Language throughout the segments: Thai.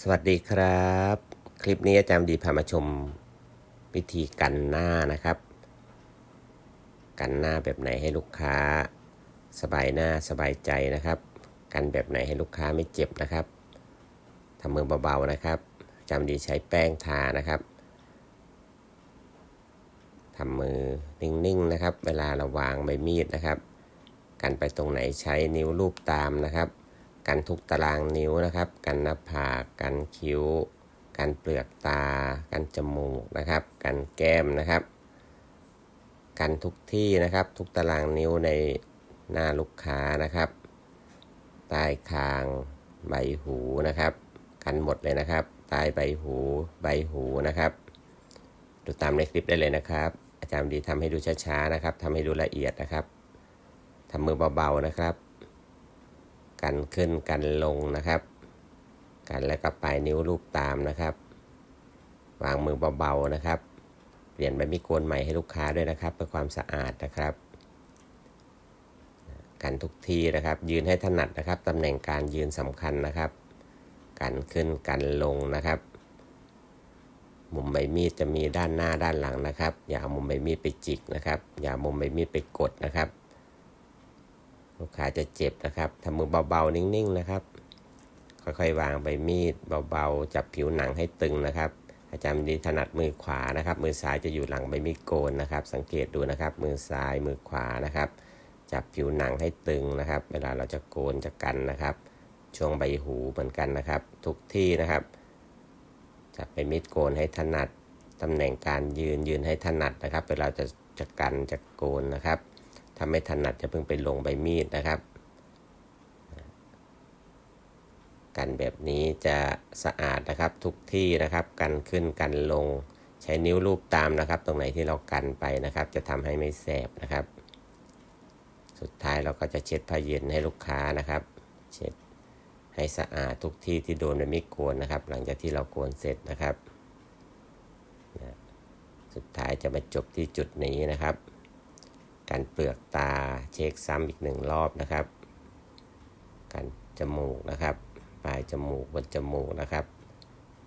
สวัสดีครับ คลิปนี้อาจารย์ดีพามาชมวิธีกันหน้านะครับ กันหน้าแบบไหนให้ลูกค้า สบายหน้าสบายใจนะครับ กันแบบไหนให้ลูกค้าไม่เจ็บนะครับทำมือเบาๆนะครับอาจารย์ดีใช้แป้งทานะครับทำมือนิ่งๆนะครับ เวลาเราวางใบมีดนะครับ กันไปตรงไหนใช้นิ้วลูบตามนะครับ กันทุกตารางนิ้วนะครับ กันหน้าผากกันคิ้ว กันเปลือกตา กันจมูกนะครับ กันแก้มนะครับ กันทุกที่นะครับ ทุกตารางนิ้วในหน้าลูกค้านะครับ ใต้คางใบหูนะครับ กันหมดเลยนะครับ ใต้ใบหูใบหูนะครับ ดูตามในคลิปได้เลยนะครับ อาจารย์ดีทำให้ดูช้าๆนะครับทำให้ดูละเอียดนะครับทำมือเบาๆนะครับ กันขึ้นกันลงนะครับ กันแล้วก็ปลายนิ้วลูบตามนะครับ วางมือเบาๆนะครับ เปลี่ยนใบมีดโกนใหม่ให้ลูกค้าด้วยนะครับ เพื่อความสะอาดนะครับ กันทุกทีนะครับ ยืนให้ถนัดนะครับตำแหน่งการยืนสำคัญนะครับ กันขึ้นกันลงนะครับ มุมใบมีดจะมีด้านหน้าด้านหลังนะครับ อย่าเอามุมใบมีดไปจิกนะครับ อย่ามุมใบมีดไปกดนะครับ ลูกค้าจะเจ็บนะครับทำมือเบาๆ นิ่งๆนะครับ ค่อยๆวางใบมีดเบาๆ จับผิวหนังให้ตึงนะครับ อาจารย์ดีถนัดมือขวานะครับ มือซ้ายจะอยู่หลังใบมีดโกนนะครับ สังเกตดูนะครับ มือซ้ายมือขวานะครับ จับผิวหนังให้ตึงนะครับ เวลาเราจะโกนจะกันนะครับ ช่วงใบหูเหมือนกันนะครับ ทุกที่นะครับจับใบมีดโกนให้ถนัดตำแหน่งการยืนยืนให้ถนัดนะครับ เวลาจะจะกันจะโกนนะครับ ถ้าไม่ถนัดจะเพิ่งไปลงใบมีดนะครับ กันแบบนี้จะสะอาดนะครับทุกที่นะครับ กันขึ้นกันลงใช้นิ้วลูบตามนะครับ ตรงไหนที่เรากันไปนะครับ จะทำให้ไม่แสบนะครับ สุดท้ายเราก็จะเช็ดผ้าเย็นให้ลูกค้านะครับ เช็ดให้สะอาดทุกที่ที่โดนใบมีดโกนนะครับ หลังจากที่เราโกนเสร็จนะครับ สุดท้ายจะมาจบที่จุดนี้นะครับ การเปลือกตาเช็คซ้ำอีกหนึ่งรอบนะครับการจมูกนะครับ ปลายจมูกบนจมูกนะครับ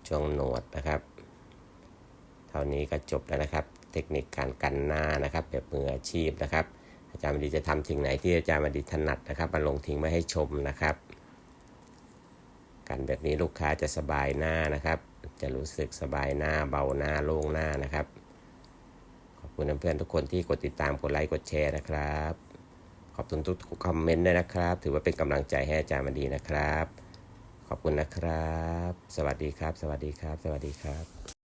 ช่วงหนวดนะครับ เท่านี้ก็จบแล้วนะครับ เทคนิคการกันหน้านะครับ แบบมืออาชีพนะครับ อาจารย์มดีจะทำสิ่งไหนที่อาจารย์มดีถนัดนะครับมาลงทิ้งไว้ให้ชมนะครับ กันแบบนี้ลูกค้าจะสบายหน้านะครับ จะรู้สึกสบายหน้าเบาหน้าโล่งหน้านะครับ คุณเพื่อนทุกคนที่กดติดตามกดไลค์กดแชร์นะครับ ขอบคุณทุกคอมเมนต์ด้วยนะครับ ถือว่าเป็นกำลังใจให้อาจารย์มาดีนะครับ ขอบคุณนะครับ สวัสดีครับ สวัสดีครับ สวัสดีครับ